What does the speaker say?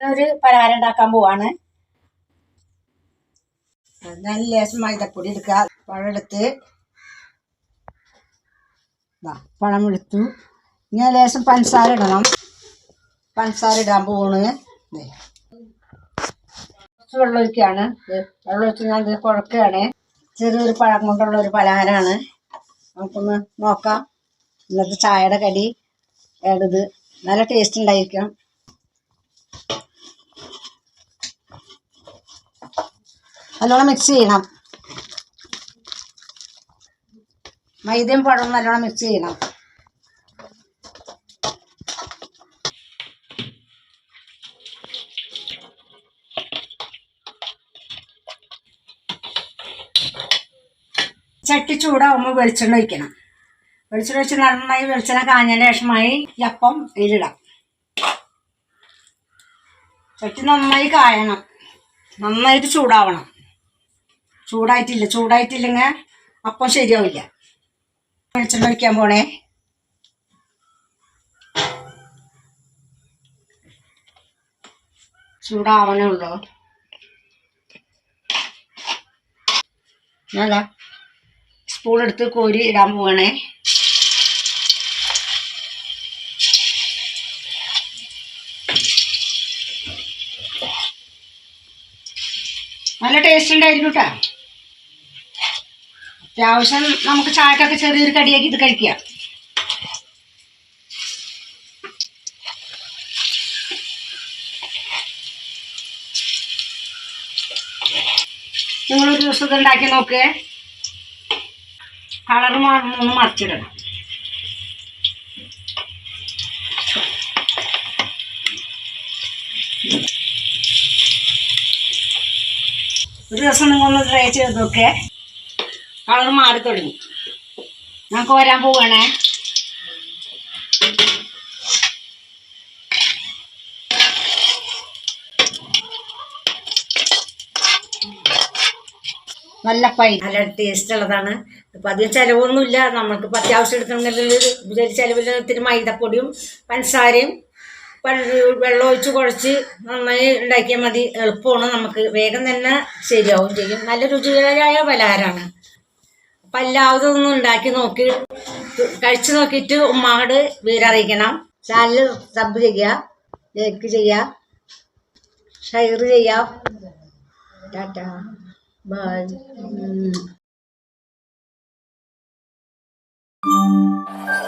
ഒരു പലഹാരം ഉണ്ടാക്കാൻ പോവാണ്. നല്ല ലേശം മൈദപ്പൊടി എടുത്ത് പഴം എടുത്തു. ഇങ്ങനെ ലേശം പഞ്ചസാര ഇടണം. പഞ്ചസാര ഇടാൻ പോവാണ്. കുറച്ച് വെള്ളം ഒഴിക്കുകയാണ് വെള്ളം ഒഴിച്ച് ഞാൻ കുഴക്കുകയാണ്. ചെറിയൊരു പഴം കൊണ്ടുള്ള ഒരു പലഹാരമാണ്. നമുക്കൊന്ന് നോക്കാം. ഇന്നത്തെ ചായയുടെ കടി ഏടത്. നല്ല ടേസ്റ്റ് ഉണ്ടായിരിക്കണം നല്ലോണം മിക്സ് ചെയ്യണം. മൈദയും പഴവും നല്ലോണം മിക്സ് ചെയ്യണം. ചട്ടി ചൂടാവുമ്പോൾ വെളിച്ചെണ്ണ ഒഴിക്കണം. വെളിച്ചെണ്ണ ഒഴിച്ച് നന്നായി വെളിച്ചെണ്ണ കാഞ്ഞതിന് ശേഷമായി അപ്പം ഇതിലിടാം ചട്ടി നന്നായി കായണം. നന്നായിട്ട് ചൂടാവണം. ചൂടായിട്ടില്ല ചൂടായിട്ടില്ലെങ്കിൽ അപ്പം ശരിയാവില്ല. വെളിച്ചെണ്ണ ഒഴിക്കാൻ പോണേ. ചൂടാവണേ ഉള്ളൂ. സ്പൂൺ എടുത്ത് കോരി ഇടാൻ പോവണേ. നല്ല ടേസ്റ്റ് ഉണ്ടായിരുന്നു കേട്ടോ അത്യാവശ്യം നമുക്ക് ചായക്കൊക്കെ ചെറിയൊരു കടിയാക്കി ഇത് കഴിക്കാം. നിങ്ങളൊരു ദിവസം ഇത് ഉണ്ടാക്കി നോക്കേ. കളർ ഒന്ന് മറിച്ചിടണം. ഒരു ദിവസം നിങ്ങളൊന്ന് ട്രൈ ചെയ്ത് നോക്കേ. കളർ മാറി തുടങ്ങി. നമുക്ക് വരാൻ പോവാണേ. നല്ല പൈ നല്ല ടേസ്റ്റ് ഉള്ളതാണ്. ഇപ്പം അധികം ചിലവൊന്നുമില്ല. നമുക്കിപ്പോൾ അത്യാവശ്യം എടുക്കണമെങ്കിൽ ചിലവിൽ ഇത്തിരി മൈദപ്പൊടിയും പഞ്ചസാരയും വെള്ളം ഒഴിച്ച് കുഴച്ച് നന്നായി ഉണ്ടാക്കിയാൽ മതി. എളുപ്പമാണ്. നമുക്ക് വേഗം തന്നെ ശരിയാവും ചെയ്യും. നല്ല രുചികരമായ പലഹാരമാണ്. അപ്പം ഒന്ന് ഉണ്ടാക്കി നോക്കി. കഴിച്ചു നോക്കിയിട്ട് ഉമ്മാട് വീരറിയിക്കണം ചാനൽ സബ് ചെയ്യുക ലൈക്ക് ചെയ്യുക ഷെയർ ചെയ്യുക ടാറ്റ. ബൈ. Thank you.